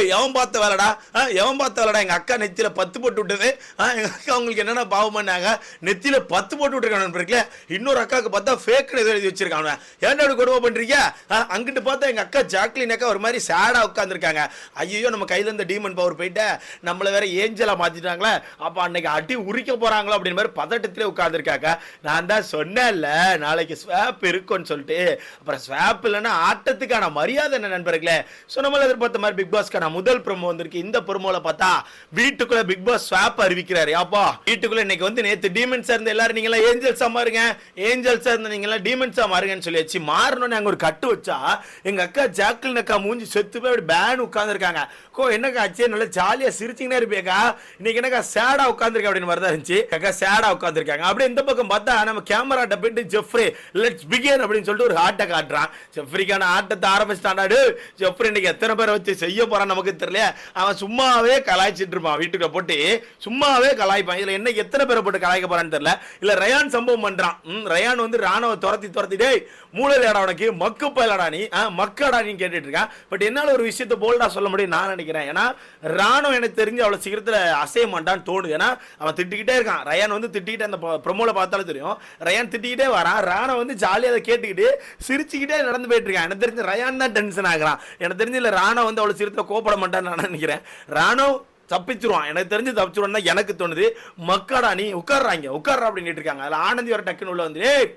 ஏய் எவன் பார்த்த வேலைடா? எவன் பார்த்த வேலைடா? எங்க அக்கா நெத்தியில பத்து போட்டு விட்டது. எங்கள் எங்க அக்கா உங்களுக்கு என்னென்ன பாவம் பண்ணாங்க? நெத்தியில பத்து போட்டு விட்டுருக்கானு நண்பர்களே இன்னொரு அக்காவுக்கு பார்த்தா ஃபேக்னு எதோ எழுதி வச்சிருக்காங்க ஏன்டா இப்படி கொடுமை பண்ணுறீங்க அங்கிட்டு பார்த்தா எங்க அக்கா ஜாக்லின் அக்கா ஒரு மாதிரி சேடா உட்காந்துருக்காங்க ஐயோ நம்ம கையில இருந்த டீமன் பவர் போயிட்டு நம்மளை வேற ஏஞ்சலா மாத்திட்டாங்களே. அப்போ அன்னைக்கு அடி உரிக்க போகிறாங்களோ அப்படின்னு மாதிரி பதட்டத்திலே உட்காந்துருக்காங்க நான் தான் சொன்னேன்ல நாளைக்கு ஸ்வாப் இருக்கும்னு சொல்லிட்டு. அப்புறம் ஸ்வாப் இல்லைன்னா ஆட்டத்துக்கான மரியாதை என்ன நண்பர்களே? ஸோ நம்மள எதிர்பார்த்த மாதிரி பிக் பாஸ்க்கான முதல் ப்ரோமோ வந்திருக்கு. இந்த ப்ரோமோல பார்த்தா வீட்டுக்குள்ள பிக் பாஸ் ஸ்வாப் அறிவிக்கிறாரு. அப்பா வீட்டுக்குள்ள இன்னைக்கு வந்து நேத்து டீமன்ஸா இருந்த எல்லாரும் நீங்களா ஏஞ்சல்ஸா மாறுங்க ஏஞ்சல்ஸா இருந்த நீங்களா டீமன்ஸா மாறுங்கன்னு சொல்லி வச்சு மாறணும்னு அங்க ஒரு கட்டு வச்சா எங்க அக்கா ஜாக்கிள் அக்கா மூஞ்சி செத்து போய் அப்படி பேன் உட்காந்துருக்காங்க கோ என்னக்கா ஆச்சு? நல்லா ஜாலியா சிரிச்சிங்கன்னா இருப்பேக்கா இன்னைக்கு என்னக்கா சேடா உட்காந்துருக்கேன் அப்படின்னு மாதிரி தான் இருந்துச்சு. அக்கா சேடா உட்காந்துருக்காங்க அப்படியே இந்த பக்கம் பார்த்தா நம்ம கேமரா டப்பிட்டு ஜெஃப்ரி லெட்ஸ் பிகின் அப்படின்னு சொல்லிட்டு ஒரு ஆட்டை காட்டுறான். ஜெஃப்ரிக்கான ஆட்டத்தை ஆரம்பிச்சிட்டாண்டாடு ஜெஃப்ரி இன்னைக்கு எத்தனை பேரை வச்சு செய்ய போறான் நம்ம நமக்கு தெரியல அவன் சும்மாவே கலாய்ச்சிட்டு இருப்பான் வீட்டுக்குள்ள போட்டு. சும்மாவே கலாய்ப்பான். இதுல என்ன எத்தனை பேரை போட்டு கலாய்க்க போறான்னு தெரியல. இல்ல ரயான் சம்பவம் பண்றான். ம், ரயான் வந்து ராணுவ துரத்தி துரத்தி டேய் மூளையிலடா உனக்கு மக்கு பயலடா நீ. ஆ, மக்கடா நீ கேட்டுட்டு இருக்கான் பட் என்னால ஒரு விஷயத்த போல்டா சொல்ல முடியும் நான் நினைக்கிறேன். ஏன்னா ராணுவம் எனக்கு தெரிஞ்சு அவ்வளவு சீக்கிரத்துல அசைய மாட்டான்னு தோணுது. ஏன்னா அவன் திட்டிக்கிட்டே இருக்கான். ரயான் வந்து திட்டிக்கிட்டே அந்த ப்ரொமோல பார்த்தாலும் தெரியும். ரயான் திட்டிக்கிட்டே வரான். ராணா வந்து ஜாலியாக அதை கேட்டுக்கிட்டு சிரிச்சுக்கிட்டே நடந்து போயிட்டு இருக்கான். எனக்கு தெரிஞ்சு ரயான் தான் டென்ஷன் ஆகிறான். எனக்கு தெரிஞ்சு இல்லை ராணா வந்து அவ்வளவு சீக்கிரத்துல கோப்பட மாட்டான்னு நான் நினைக்கிறேன். ராணோ தப்பிச்சிருவான். எனக்கு தெரிஞ்சு தப்பிச்சிருவான் தான் எனக்கு தோணுது. மக்காடா நீ உட்கார்றாங்க. உட்கார்றா அப்படின்னு இருக்காங்க அதில் ஆனந்தி வர டக்குன்னு உள்ள வந்து ஏய்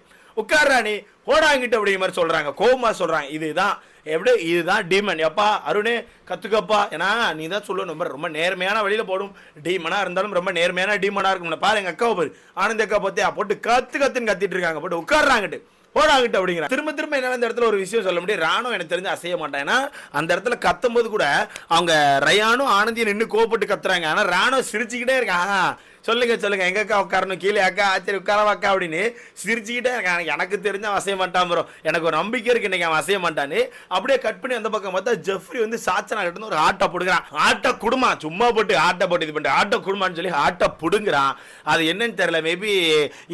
உட்கார்றா நீ. ஓடாங்கிட்டு அப்படிங்கிற மாதிரி சொல்றாங்க. கோமா சொல்றாங்க. இதுதான் எப்படி இதுதான் டீமன் எப்பா அருணே கத்துக்கப்பா. ஏன்னா நீ தான் சொல்லணும். ரொம்ப ரொம்ப நேர்மையான வழியில் போடும் டீமனா இருந்தாலும் ரொம்ப நேர்மையான டீமனா இருக்கும். பாரு எங்க அக்காவை பாரு. ஆனந்தி அக்கா பத்தியா போட்டு கத்து கத்துன்னு கத்திட்டு இருக்காங்க. போட்டு உட்கார்றாங்கட்டு போடாங்கிட்டு அப்படிங்கிற திரும்ப திரும்ப என்ன இந்த இடத்துல ஒரு விஷயம் சொல்ல முடியும்? ராணும் எனக்கு தெரிஞ்சு அசைய மாட்டேன். ஏன்னா அந்த இடத்துல கத்தும் போது கூட அவங்க ரயானும் ஆனந்தியும் நின்று கோபப்பட்டு கத்துறாங்க. ஆனால் ராணோ சிரிச்சுக்கிட்டே இருக்கான் சொல்லுங்க சொல்லுங்க. எங்க அக்கா உட்காரணும்? கீழே அக்கா ஆச்சரி உட்காரவா அக்கா அப்படின்னு சிரிச்சுக்கிட்டே எனக்கு தெரிஞ்ச அசைய மாட்டான் ப்ரோ. எனக்கு ஒரு நம்பிக்கை இருக்கு இன்னைக்கு அவன் அசைய மாட்டான்னு. அப்படியே கட் பண்ணி அந்த பக்கம் பார்த்தா ஜெஃப்ரி வந்து சாச்சனா கிட்ட ஒரு ஆட்டை புடுங்குறான். ஆட்டை குடுமா? சும்மா போட்டு ஆட்டை போட்டு இது பண்ணிட்டு ஆட்டை குடுமான்னு சொல்லி ஆட்டை புடுங்குறான். அது என்னன்னு தெரியல. மேபி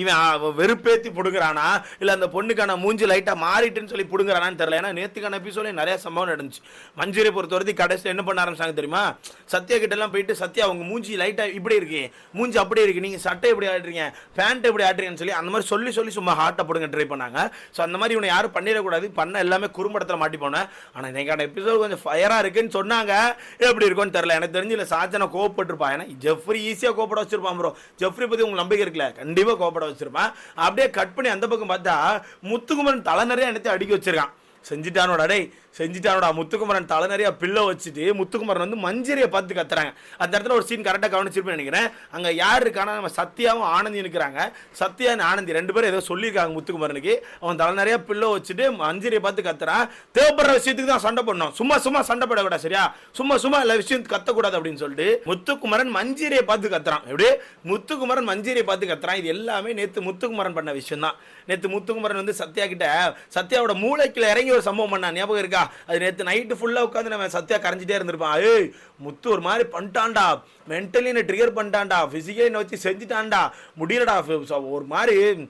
இவன் வெறுப்பேத்தி புடுங்குறானா? இல்லை அந்த பொண்ணுக்கான மூஞ்சி லைட்டாக மாறிட்டுன்னு சொல்லி புடுங்குறானான்னு தெரியல. ஏன்னா நேற்றுக்கான எபிசோட்ல நிறைய சம்பவம் நடந்துச்சு. மஞ்சூரி பொறுத்த வரைக்கும் கடைசியில் என்ன பண்ண ஆரம்பிச்சாங்க தெரியுமா? சத்யா கிட்ட எல்லாம் போயிட்டு சத்யா அவங்க மூஞ்சி லைட்டாக இப்படி இருக்கு. மூஞ்சி அப்படி இருக்கு. நீங்க சட்டை எப்படி ஆடுறீங்க? பேண்ட் எப்படி ஆடுறீங்கன்னு சொல்லி அந்த மாதிரி சொல்லி சொல்லி சும்மா ஹார்ட்டை போடுங்க ட்ரை பண்ணாங்க. ஸோ அந்த மாதிரி இவனை யாரும் பண்ணிடக்கூடாது பண்ண எல்லாமே குறும்படத்தில் மாட்டி போனேன். ஆனால் இன்னைக்கான எபிசோட் கொஞ்சம் ஃபயராக இருக்குன்னு சொன்னாங்க. எப்படி இருக்கும்னு தெரில எனக்கு தெரிஞ்சு இல்லை சாச்சனை கோவப்பட்டிருப்பான் ஏன்னா ஜெஃப்ரி ஈஸியாக கோப்பட வச்சிருப்பான் ப்ரோ ஜெஃப்ரி பற்றி உங்களுக்கு நம்பிக்கை இருக்குல்ல? கண்டிப்பாக கோப்பட வச்சிருப்பான். அப்படியே கட் பண்ணி அந்த பக்கம் பார்த்தா முத்துக்குமரன் தலை நிறைய எடுத்து அடிக்க வச்சிருக்கான். செஞ்சுட்டானோட டேய். செஞ்சுட்டானோடா முத்துக்குமரன் தலை நிறைய பிள்ளை வச்சுட்டு முத்துக்குமரன் வந்து மஞ்சரியை பார்த்து கத்துறாங்க. அந்த இடத்துல ஒரு சீன் கரெக்டாக கவனிச்சிருப்பேன் நினைக்கிறேன். அங்கே யார் இருக்கானா நம்ம சத்யாவும் ஆனந்தி இருக்கிறாங்க. சத்யா ஆனந்தி ரெண்டு பேரும் ஏதோ சொல்லியிருக்காங்க முத்துக்குமரனுக்கு. அவன் தலை நிறைய பிள்ளை வச்சுட்டு மஞ்சரியை பார்த்து கத்துறான் தேவைப்படுற விஷயத்துக்கு தான் சண்டை பண்ணணும் சும்மா சும்மா சண்டை போடக்கூடாது சரியா? சும்மா சும்மா எல்லா விஷயம் கத்தக்கூடாது அப்படின்னு சொல்லிட்டு முத்துக்குமரன் மஞ்சரியை பார்த்து கத்துறான். எப்படி? முத்துக்குமரன் மஞ்சரியை பார்த்து கத்துறான். இது எல்லாமே நேற்று முத்துக்குமரன் பண்ண விஷயம் தான் நேற்று முத்துக்குமரன் வந்து சத்யா கிட்ட சத்யாவோட மூளைக்கில் இறங்கி ஒரு சம்பவம் பண்ணா. ஞாபகம் இருக்கா? அது நேற்று நைட்டு ஃபுல்லா உட்காந்து நம்ம சத்யா கரைஞ்சிட்டே இருந்திருப்பான். ஏய் முத்து ஒரு மாதிரி பண்ணிட்டான்டா. மென்டலி என்ன ட்ரிகர் பண்ணிட்டான்டா. ஃபிசிக்கலி என்ன வச்சு செஞ்சுட்டான்டா. முடியலடா. ஒரு மாதிரி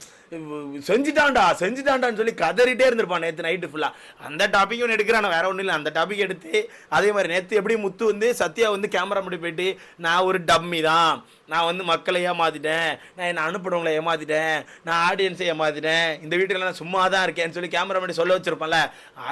செஞ்சுட்டான்டா செஞ்சுட்டான்டான்னு சொல்லி கதறிட்டே இருந்திருப்பான் நேற்று நைட்டு ஃபுல்லாக அந்த டாபிக்கும் எடுக்கிறான் வேற ஒன்றும் இல்லை. அந்த டாபிக் எடுத்து அதே மாதிரி நேற்று எப்படி முத்து வந்து சத்யா வந்து கேமரா முடி போயிட்டு நான் ஒரு டம்மி தான். நான் வந்து மக்களை ஏமாத்திட்டேன். நான் என்னை அனுப்புறவங்களை ஏமாத்திட்டேன். நான் ஆடியன்ஸை ஏமாத்திட்டேன். இந்த வீட்டில் நான் சும்மா தான் இருக்கேன்னு சொல்லி கேமரா முடி சொல்ல வச்சிருப்பேன்ல.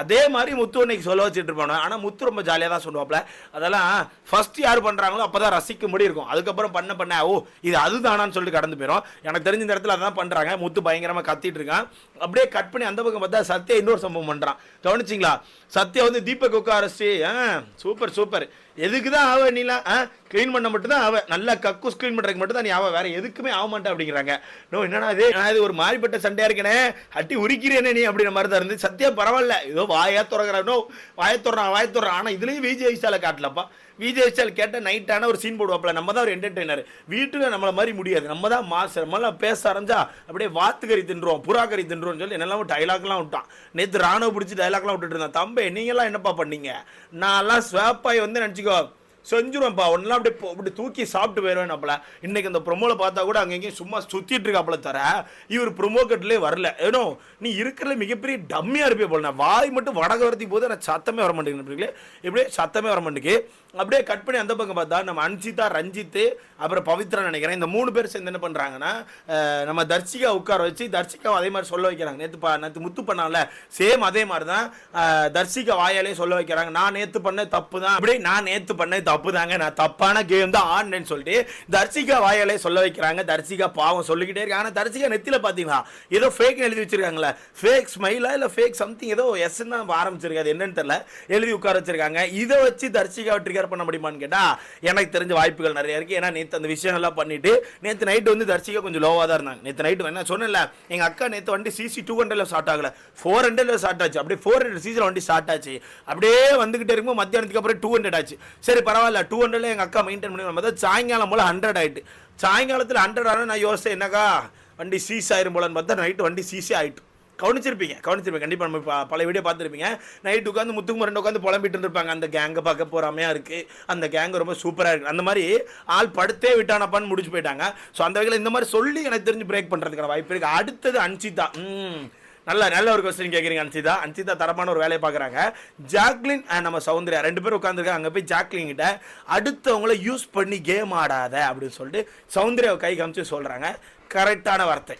அதே மாதிரி முத்து இன்னைக்கு சொல்ல வச்சுட்டு இருப்பானோ. ஆனால் முத்து ரொம்ப ஜாலியாக தான் சொல்லுவாப்ல. அதெல்லாம் ஃபர்ஸ்ட் யார் பண்ணுறாங்களோ அப்போ தான் ரசிக்க முடியும் இருக்கும். அதுக்கப்புறம் பண்ண பண்ண ஓ இது அதுதானான்னு சொல்லிட்டு கடந்து போயிடும் எனக்கு தெரிஞ்ச இந்த இடத்துல அதான் பண்ணுறாங்க முத்து பயங்கரமா கத்திட்டு இருக்கான். அப்படியே கட் பண்ணி அந்த பக்கம் பார்த்தா சத்யா இன்னொரு சம்பவம் பண்றான். கவனிச்சிங்களா? சத்யா வந்து தீபக் உட்காரஸ்டி சூப்பர் சூப்பர். எதுக்கு தான் ஆவ நீலாம் க்ளீன் பண்ண மட்டும் தான் ஆவ. நல்லா கக்கூஸ் க்ளீன் பண்ணுறதுக்கு மட்டும் தான் நீ ஆவ. வேற எதுக்குமே ஆக மாட்டேன் அப்படிங்கிறாங்க. நோ என்னன்னா இது? நான் இது ஒரு மாறிப்பட்ட சண்டையாக இருக்கனே? அட்டி உரிக்கிறேனே நீ? அப்படின்ற மாதிரி தான் இருந்து சத்தியா பரவாயில்ல. ஏதோ வாயா துறக்கிறானோ வாய துறான் வாய துறான் ஆனால் இதுலயும் விஜய் விஷால காட்டலப்பா. விஜய் விசால் கேட்ட நைட்டான ஒரு சீன் போடுவாப்ல நம்ம தான் ஒரு என்டர்டெய்னர் வீட்டில் நம்மள மாதிரி முடியாது. நம்ம தான் மாஸ்டர். நம்மளாம் பேச ஆரம்பிச்சா அப்படியே வாத்துக்கறி தின்றுவோம் புறாக்கறி தின்றுவோம்னு சொல்லி என்னெல்லாம் டைலாக்லாம் விட்டான். நேற்று ராணுவ பிடிச்சி டைலாக்லாம் விட்டுட்டு இருந்தான். தம்பி நீங்களாம் என்னப்பா பண்ணீங்க? நான்லாம் ஸ்வாப்பாய் வந்து நினச்சிக்கோ of செஞ்சுருவேன்ப்பா. ஒன்னெல்லாம் அப்படியே போ- அப்படி தூக்கி சாப்பிட்டு போயிடுவேன் அப்பல. இன்னைக்கு அந்த ப்ரொமோவில் பார்த்தா கூட அங்க சும்மா சுற்றிட்டு இருக்காப்புல தர. இவர் ப்ரொமோ கட்லேயே வரல. ஏனோ நீ இருக்கிறதுல மிகப்பெரிய டம்மியாக இருப்பே போல. நான் வாய் மட்டும் வடக வரத்தி போது எனக்கு சத்தமே வர மாட்டேங்குது இப்படியே சத்தமே வர மாட்டேங்குது. அப்படியே கட் பண்ணி அந்த பக்கம் பார்த்தா நம்ம அன்சிதா ரஞ்சித் அப்புறம் பவித்ரா நினைக்கிறேன். இந்த மூணு பேர் சேர்ந்து என்ன பண்ணுறாங்கன்னா நம்ம தர்ஷிகா உட்கார வச்சு தர்சிகாவை அதே மாதிரி சொல்ல வைக்கிறாங்க. நேற்று பா நேற்று முத்து பண்ணால சேம் அதே மாதிரி தான் தர்சிகா தர்ஷிகா வாயாலே சொல்ல வைக்கிறாங்க. நான் நேற்று பண்ண தப்பு தான். அப்படியே நான் நேற்று பண்ண தப்பு தப்பு தாங்க நான் தப்பான கேம் தான் ஆடினேன்னு சொல்லிட்டு தர்ஷிகா வாயாலே சொல்ல வைக்கிறாங்க. தர்ஷிகா பாவம் சொல்லிக்கிட்டே இருக்காங்க. ஆனால் தர்சிகா நெத்தியில் பார்த்தீங்களா ஏதோ ஃபேக் எழுதி வச்சிருக்காங்களே. ஃபேக் ஸ்மைலா இல்லை ஃபேக் சம்திங் ஏதோ எஸ் தான் ஆரம்பிச்சிருக்காது என்னன்னு தெரியல. எழுதி உட்கார வச்சிருக்காங்க. இதை வச்சு தர்ஷிகாவை ட்ரிகர் பண்ண முடியுமான்னு கேட்டால் எனக்கு தெரிஞ்ச வாய்ப்புகள் நிறைய இருக்குது ஏன்னா நேற்று அந்த விஷயங்கள்லாம் பண்ணிட்டு நேற்று நைட்டு வந்து தர்சிகா கொஞ்சம் லோவாக தான் இருந்தாங்க. நேற்று நைட்டு என்ன சொன்னேன்ல எங்கள் அக்கா நேற்று வண்டி சிசி டூ ஹண்ட்ரட்ல ஸ்டார்ட் ஆகல. ஃபோர் ஹண்ட்ரட்ல ஸ்டார்ட் ஆச்சு. அப்படியே ஃபோர் ஹண்ட்ரட் சிசியில் வண்டி ஸ்டார்ட் ஆச்சு. அப்படியே வந்துக்கிட்டே இருக்கும்போது மத்தியானத்துக்கு அப்புறம் டூ ஹண்ட்ரட் ஆச்சு. சரி பரவாயில்ல. டூ ஹண்ட்ரட்ல எங்கள் அக்கா மெயின்டைன் பண்ணி பார்த்தா சாயங்காலம் போல ஹண்ட்ரட் ஆயிட்டு. சாயங்காலத்தில் ஹண்ட்ரட் ஆனால் நான் யோசிச்சேன் என்னக்கா வண்டி சீஸ் ஆயிரும் போலன்னு பார்த்தா நைட்டு வண்டி சீஸே ஆயிட்டு. கவனிச்சிருப்பீங்க கவனிச்சிருப்பீங்க. கண்டிப்பாக நம்ம பழைய பல வீடியோ பார்த்துருப்பீங்க. நைட்டு உட்காந்து முத்துக்குமரன் உட்காந்து புலம்பிட்டு இருப்பாங்க அந்த கேங்கை பார்க்க போறாமையா இருக்குது அந்த கேங்கு ரொம்ப சூப்பராக இருக்குது அந்த மாதிரி ஆள் படுத்தே விட்டானப்பான்னு முடிச்சு போயிட்டாங்க. ஸோ அந்த வகையில் இந்த மாதிரி சொல்லி எனக்கு தெரிஞ்சு பிரேக் பண்ணுறதுக்கான வாய்ப்பு இருக்குது அடுத்தது அன்சிதா. நல்ல நல்ல ஒரு கொஸ்டின் கேட்குறீங்க அன்சிதா. அன்சிதா தரமான ஒரு வேலையை பார்க்குறாங்க. ஜாக்லின் அண்ட் நம்ம சௌந்தர்யா ரெண்டு பேரும் உட்காந்துருக்காங்க அங்கே போய் ஜாக்லின் கிட்ட அடுத்தவங்கள யூஸ் பண்ணி கேம் ஆடாத அப்படின்னு சொல்லிட்டு சௌந்தர்யாவை கை காமிச்சு சொல்கிறாங்க கரெக்டான வார்த்தை.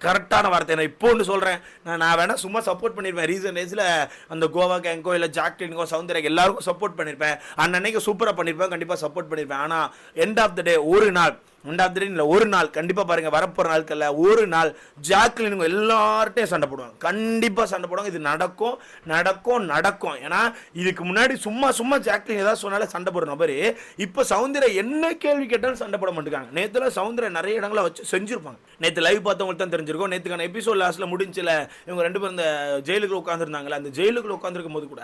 கரெக்டான வார்த்தை. நான் இப்போ ஒன்று சொல்கிறேன் நான் நான் வேணால் சும்மா சப்போர்ட் பண்ணியிருப்பேன் ரீசன் டேஸில் அந்த கோவா கேங்கோ இல்லை ஜாக்லின்கோ சவுந்தரக்கு எல்லாருக்கும் சப்போர்ட் பண்ணியிருப்பேன் அன்னன்னைக்கு சூப்பராக பண்ணியிருப்பேன் கண்டிப்பாக சப்போர்ட் பண்ணியிருப்பேன் ஆனால் எண்ட் ஆஃப் த டே ஒரு நாள் ரெண்டாவது திடீர்னு இல்லை. ஒரு நாள் கண்டிப்பாக பாருங்கள் வரப்போகிற நாட்களில் ஒரு நாள் ஜாக்லினுங்க எல்லார்ட்டையும் சண்டை போடுவாங்க. கண்டிப்பாக சண்டை போடுவாங்க. இது நடக்கும் நடக்கும் நடக்கும். ஏன்னா இதுக்கு முன்னாடி சும்மா சும்மா ஜாக்லின் ஏதாவது சொன்னாலே சண்டை போடுற நபர். இப்போ சவுந்தர என்ன கேள்வி கேட்டாலும் சண்டை போட மாட்டேங்காங்க நேற்றுல சவுந்தர நிறைய இடங்களை வச்சு செஞ்சிருப்பாங்க. நேற்று லைவ் பார்த்தவங்களுக்கு தான் தெரிஞ்சிருக்கும். நேற்றுக்கான எபிசோட் லாஸ்ட்டில் முடிஞ்சில இவங்க ரெண்டு பேரும் இந்த ஜெயிலுக்குள்ள உட்காந்துருந்தாங்களே அந்த ஜெயிலுக்குள்ள உட்காந்துருக்கும் போது கூட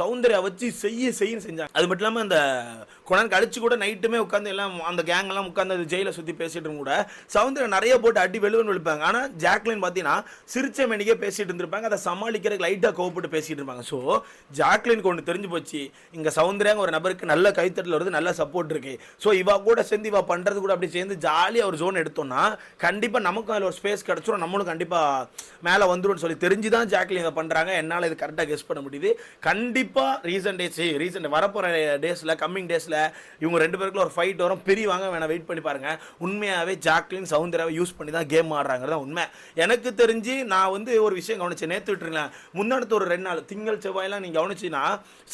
சவுந்தர்யா வச்சு செய்ய செய்ய செஞ்சாங்க. அது மட்டும் இல்லாமல் அந்த கொண்டாந்து கழிச்சு கூட நைட்டுமே உட்காந்து எல்லாம் அந்த கேங் எல்லாம் உட்காந்து அந்த ஜெயிலை சுற்றி பேசிட்டு கூட சவுந்தர்யா நிறைய போட்டு அடி வெளுவன் விழுப்பாங்க. ஆனால் ஜாக்லின் பார்த்தீங்கன்னா சிரிச்ச மேனிக்கே பேசிட்டு இருந்திருப்பாங்க. அதை சமாளிக்கிறதுக்கு லைட்டாக கோவப்பட்டு பேசிட்டு இருப்பாங்க. ஸோ ஜாக்லினுக்கு ஒன்று தெரிஞ்சு போச்சு. இங்கே சவுந்தர்யாங்க ஒரு நபருக்கு நல்ல கைத்தட்டில் வருது நல்ல சப்போர்ட் இருக்கு. ஸோ இவா கூட சேர்ந்து இவா பண்ணுறது கூட அப்படி சேர்ந்து ஜாலியாக ஒரு ஜோன் எடுத்தோம்னா கண்டிப்பாக நமக்கும் அதில் ஒரு ஸ்பேஸ் கிடச்சிரும். நம்மளும் கண்டிப்பாக மேலே வந்துடும் சொல்லி தெரிஞ்சு தான் ஜாக்லின் இதை பண்ணுறாங்க என்னால் இது கரெக்டாக கெஸ் பண்ண முடியுது. கண்டிப்பாக ரீசன்ட் டேஸ் ரீசன்ட் வரப்போகிற டேஸில் கம்மிங் டேஸில் இவங்க ரெண்டு பேருக்குள்ள ஒரு ஃபைட் வரும். பிரிவாங்க வேணா வெயிட் பண்ணி பாருங்க. உண்மையாகவே ஜாக்லின் சவுந்தராவை யூஸ் பண்ணி தான் கேம் ஆடுறாங்கிறது உண்மை. எனக்கு தெரிஞ்சு நான் வந்து ஒரு விஷயம் கவனிச்சேன். நேற்று விட்டுருங்களேன். முன்னாடி ஒரு ரெண்டு நாள் திங்கள் செவ்வாயெல்லாம் நீங்கள் கவனிச்சின்னா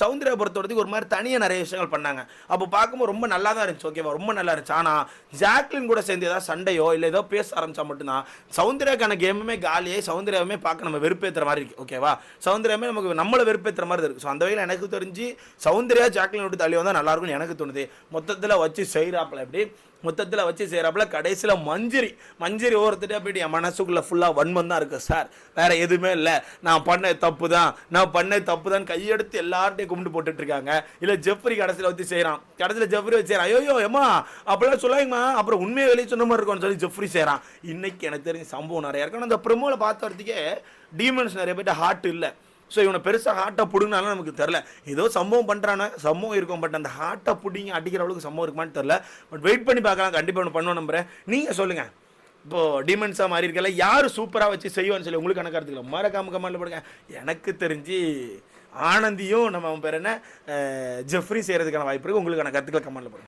சவுந்தரா பொறுத்த வரைக்கும் ஒரு மாதிரி தனியாக நிறைய விஷயங்கள் பண்ணாங்க. அப்போ பார்க்கும்போது ரொம்ப நல்லா தான் இருந்துச்சு ஓகேவா ரொம்ப நல்லா இருந்துச்சு. ஆனால் ஜாக்லின் கூட சேர்ந்து ஏதாவது சண்டையோ இல்லை ஏதோ பேச ஆரம்பிச்சா மட்டும்தான் சவுந்தராக்கான கேமுமே காலியே சவுந்தராவுமே பார்க்க நம்ம வெறுப்பேற்றுற மாதிரி இருக்குது ஓகேவா சவுந்தராமே நமக்கு நம்மளை வெறுப்பேற்றுற மாதிரி இருக்கு. ஸோ அந்த வகையில் எனக்கு தெரிஞ்சு சவுந்தர்யா ஜாக்லின் விட்டு தள்ளி வந்தால் நல்லா எனக்கு எனக்கு தோணுது. மொத்தத்தில் வச்சு செய்கிறாப்புல எப்படி? மொத்தத்தில் வச்சு செய்கிறாப்புல கடைசியில் மஞ்சரி மஞ்சரி ஓரத்துட்டே போயிட்டு என் மனசுக்குள்ளே ஃபுல்லாக வன்மம் தான் இருக்கு சார் வேற எதுவுமே இல்லை. நான் பண்ண தப்பு தான். நான் பண்ண தப்பு தான். கையெடுத்து எல்லார்ட்டையும் கும்பிட்டு போட்டுட்ருக்காங்க இல்லை ஜெஃப்ரி கடைசியில் வச்சு செய்கிறான் கடைசியில் ஜெஃப்ரி வச்சு செய்கிறான் ஐயோ ஏமா அப்படிலாம் சொல்லாங்கம்மா அப்புறம் உண்மையை வெளியே சொன்ன மாதிரி இருக்கும்னு சொல்லி ஜெஃப்ரி செய்கிறான் இன்றைக்கி எனக்கு தெரிஞ்ச சம்பவம் நிறையா இருக்கும் அந்த ப்ரமோவில் பார்த்த வரத்துக்கே டீமன்ஸ் நிறைய பேர்ட்ட ஹார்ட் இல்லை. ஸோ இவனை பெருசாக ஹார்ட்டை பிடுங்கினாலும் நமக்கு தெரில ஏதோ சம்பவம் பண்ணுறானே சம்பவம் இருக்கும் பட் அந்த ஹார்ட்டை பிடிங்கி அடிக்கிற அளவுக்கு சம்பவம் இருக்குமான்னு தெரில பட் வெயிட் பண்ணி பார்க்கலாம். கண்டிப்பாக ஒன்று பண்ணுவோம் நம்புறேன். நீங்கள் சொல்லுங்கள் இப்போது டிமென்ஸாக மாறி இருக்கல. யார் சூப்பராக வச்சு செய்வான்னு சொல்லி உங்களுக்கு கணக்காக எடுத்துக்கலாம் மறக்காம கமெண்ட்ல போடுங்க. எனக்கு தெரிஞ்சு ஆனந்தியும் நம்ம அவன் பேர் என்ன? ஜெஃப்ரி செய்கிறதுக்கான வாய்ப்பு இருக்குது உங்களுக்கான கருத்துக்களை கமெண்ட்ல போடுங்க